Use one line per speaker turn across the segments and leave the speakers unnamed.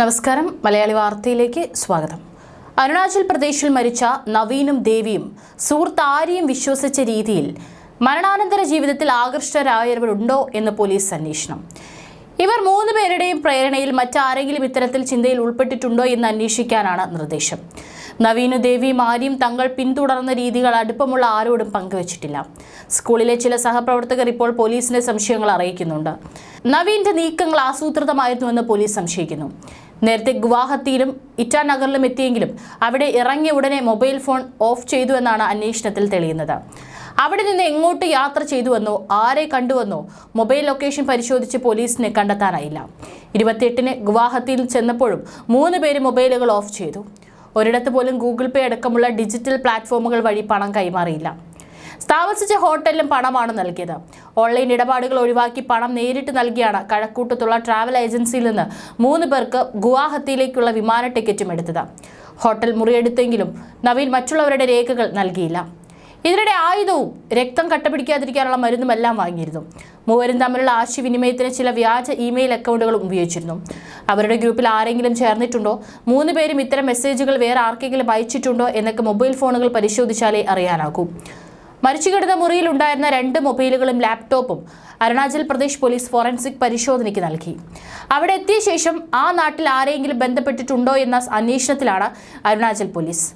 നമസ്കാരം. മലയാളി വാർത്തയിലേക്ക് സ്വാഗതം. അരുണാചൽ പ്രദേശിൽ മരിച്ച നവീനും ദേവിയും സുഹൃത്ത് ആരെയും വിശ്വസിച്ച രീതിയിൽ മരണാനന്തര ജീവിതത്തിൽ ആകർഷ്ടരായവരുണ്ടോ എന്ന് പോലീസ് അന്വേഷണം. ഇവർ മൂന്ന് പേരുടെയും പ്രേരണയിൽ മറ്റാരെങ്കിലും ഇത്തരത്തിൽ ചിന്തയിൽ ഉൾപ്പെട്ടിട്ടുണ്ടോ എന്ന് അന്വേഷിക്കാനാണ് നിർദ്ദേശം. നവീനു ദേവിയും ആര്യയും തങ്ങൾ പിന്തുടർന്ന രീതികൾ അടുപ്പമുള്ള ആരോടും പങ്കുവച്ചിട്ടില്ല. സ്കൂളിലെ ചില സഹപ്രവർത്തകർ ഇപ്പോൾ പോലീസിന്റെ സംശയങ്ങൾ അറിയിക്കുന്നുണ്ട്. നവീന്റെ നീക്കങ്ങൾ ആസൂത്രിതമായിരുന്നുവെന്ന് പോലീസ് സംശയിക്കുന്നു. നേരത്തെ ഗുവാഹത്തിയിലും ഇറ്റാനഗറിലും എത്തിയെങ്കിലും അവിടെ ഇറങ്ങിയ ഉടനെ മൊബൈൽ ഫോൺ ഓഫ് ചെയ്തു എന്നാണ് അന്വേഷണത്തിൽ തെളിയുന്നത്. അവിടെ നിന്ന് എങ്ങോട്ട് യാത്ര ചെയ്തുവെന്നോ ആരെ കണ്ടുവന്നോ മൊബൈൽ ലൊക്കേഷൻ പരിശോധിച്ച് പോലീസിനെ കണ്ടെത്താനായില്ല. ഇരുപത്തിയെട്ടിന് ഗുവാഹത്തിയിൽ ചെന്നപ്പോഴും മൂന്ന് പേര് മൊബൈലുകൾ ഓഫ് ചെയ്തു. ഒരിടത്ത് പോലും ഗൂഗിൾ പേ അടക്കമുള്ള ഡിജിറ്റൽ പ്ലാറ്റ്ഫോമുകൾ വഴി പണം കൈമാറിയില്ല. താമസിച്ച ഹോട്ടലിലും പണമാണ് നൽകിയത്. ഓൺലൈൻ ഇടപാടുകൾ ഒഴിവാക്കി പണം നേരിട്ട് നൽകിയാണ് കഴക്കൂട്ടത്തുള്ള ട്രാവൽ ഏജൻസിയിൽ നിന്ന് മൂന്ന് പേർക്ക് ഗുവാഹത്തിയിലേക്കുള്ള വിമാന ടിക്കറ്റും എടുത്തത്. ഹോട്ടൽ മുറിയെടുത്തെങ്കിലും നവീൻ മറ്റുള്ളവരുടെ രേഖകൾ നൽകിയില്ല. ഇതിനിടെ ആയുധവും രക്തം കട്ടപിടിക്കാതിരിക്കാനുള്ള മരുന്നുമെല്ലാം വാങ്ങിയിരുന്നു. മൂവരും തമ്മിലുള്ള ആശയവിനിമയത്തിന് ചില വ്യാജ ഇമെയിൽ അക്കൗണ്ടുകളും ഉപയോഗിച്ചിരുന്നു. അവരുടെ ഗ്രൂപ്പിൽ ആരെങ്കിലും ചേർന്നിട്ടുണ്ടോ? മൂന്ന് പേരും ഇത്തരം മെസ്സേജുകൾ വേറെ ആർക്കെങ്കിലും അയച്ചിട്ടുണ്ടോ? എന്നൊക്കെ മൊബൈൽ ഫോണുകൾ പരിശോധിച്ചാലേ അറിയാനാകൂ. മരിച്ചു കിടന്ന മുറിയിൽ ഉണ്ടായിരുന്ന രണ്ട് മൊബൈലുകളും ലാപ്ടോപ്പും അരുണാചൽ പ്രദേശ് പോലീസ് ഫോറൻസിക് പരിശോധനയ്ക്ക് നൽകി. അവിടെ എത്തിയ ശേഷം ആ നാട്ടിൽ ആരെങ്കിലും ബന്ധപ്പെട്ടിട്ടുണ്ടോ എന്ന അന്വേഷണത്തിലാണ് അരുണാചൽ പോലീസ്.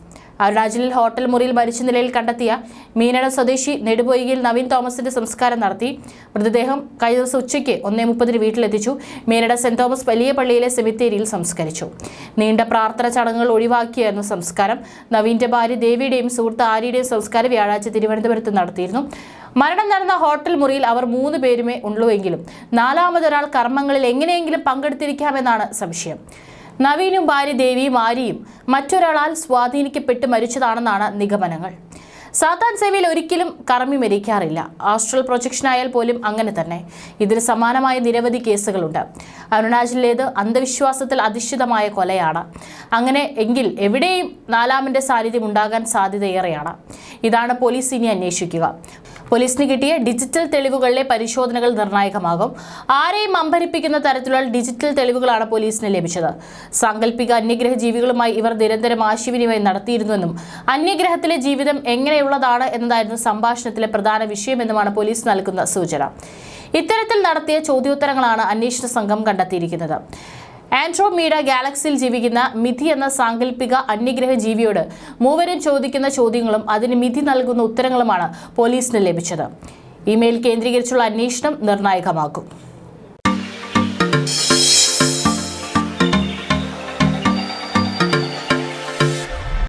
അരുണാചലിൽ ഹോട്ടൽ മുറിയിൽ മരിച്ച നിലയിൽ കണ്ടെത്തിയ മീനട സ്വദേശി നെടുപൊയ്കയിൽ നവീൻ തോമസിന്റെ സംസ്കാരം നടത്തി. മൃതദേഹം കഴിഞ്ഞ ദിവസം ഉച്ചയ്ക്ക് ഒന്നേ മുപ്പതിന് വീട്ടിലെത്തിച്ചു. മീനട സെന്റ് തോമസ് വലിയ പള്ളിയിലെ സെമിത്തേരിയിൽ സംസ്കരിച്ചു. നീണ്ട പ്രാർത്ഥന ചടങ്ങുകൾ ഒഴിവാക്കിയായിരുന്നു സംസ്കാരം. നവീന്റെ ഭാര്യ ദേവിയുടെയും സുഹൃത്ത് ആര്യയുടെയും സംസ്കാരം വ്യാഴാഴ്ച തിരുവനന്തപുരത്ത് നടത്തിയിരുന്നു. മരണം നടന്ന ഹോട്ടൽ മുറിയിൽ അവർ മൂന്ന് പേരുമേ ഉള്ളുവെങ്കിലും നാലാമതൊരാൾ കർമ്മങ്ങളിൽ എങ്ങനെയെങ്കിലും പങ്കെടുത്തിരിക്കാമെന്നാണ് സംശയം. നവീനും ഭാര്യ ദേവിയും ആര്യയും മറ്റൊരാളാൽ സ്വാധീനിക്കപ്പെട്ട് മരിച്ചതാണെന്നാണ് നിഗമനങ്ങൾ. സാത്താൻ സേവയിൽ ഒരിക്കലും കറമി മരിക്കാറില്ല. ആസ്ട്രൽ പ്രൊജക്ഷൻ ആയാൽ പോലും അങ്ങനെ തന്നെ. ഇതിന് സമാനമായ നിരവധി കേസുകളുണ്ട്. അരുണാചലിലേത് അന്ധവിശ്വാസത്തിൽ അധിഷ്ഠിതമായ കൊലയാണ്. അങ്ങനെ എങ്കിൽ എവിടെയും നാലാമന്റെ സാന്നിധ്യം ഉണ്ടാകാൻ സാധ്യതയേറെയാണ്. ഇതാണ് പോലീസ് ഇനി അന്വേഷിക്കുക. പോലീസിന് കിട്ടിയ ഡിജിറ്റൽ തെളിവുകളിലെ പരിശോധനകൾ നിർണായകമാകും. ആരെയും അമ്പരിപ്പിക്കുന്ന തരത്തിലുള്ള ഡിജിറ്റൽ തെളിവുകളാണ് പോലീസിന് ലഭിച്ചത്. സാങ്കല്പിക അന്യഗ്രഹ ജീവികളുമായി ഇവർ നിരന്തരം ആശയവിനിമയം നടത്തിയിരുന്നുവെന്നും അന്യഗ്രഹത്തിലെ ജീവിതം എങ്ങനെയുള്ളതാണ് എന്നതായിരുന്നു സംഭാഷണത്തിലെ പ്രധാന വിഷയമെന്നുമാണ് പോലീസ് നൽകുന്ന സൂചന. ഇത്തരത്തിൽ നടത്തിയ ചോദ്യോത്തരങ്ങളാണ് അന്വേഷണ സംഘം കണ്ടെത്തിയിരിക്കുന്നത്. ആൻഡ്രോമീഡ ഗാലക്സിയിൽ ജീവിക്കുന്ന മിഥി എന്ന സാങ്കല്പിക അന്യഗ്രഹ ജീവിയോട് മൂവരും ചോദിക്കുന്ന ചോദ്യങ്ങളും അതിന് മിഥി നൽകുന്ന ഉത്തരങ്ങളുമാണ് പോലീസിന് ലഭിച്ചത്. ഇമെയിൽ കേന്ദ്രീകരിച്ചുള്ള അന്വേഷണം നിർണായകമാക്കും.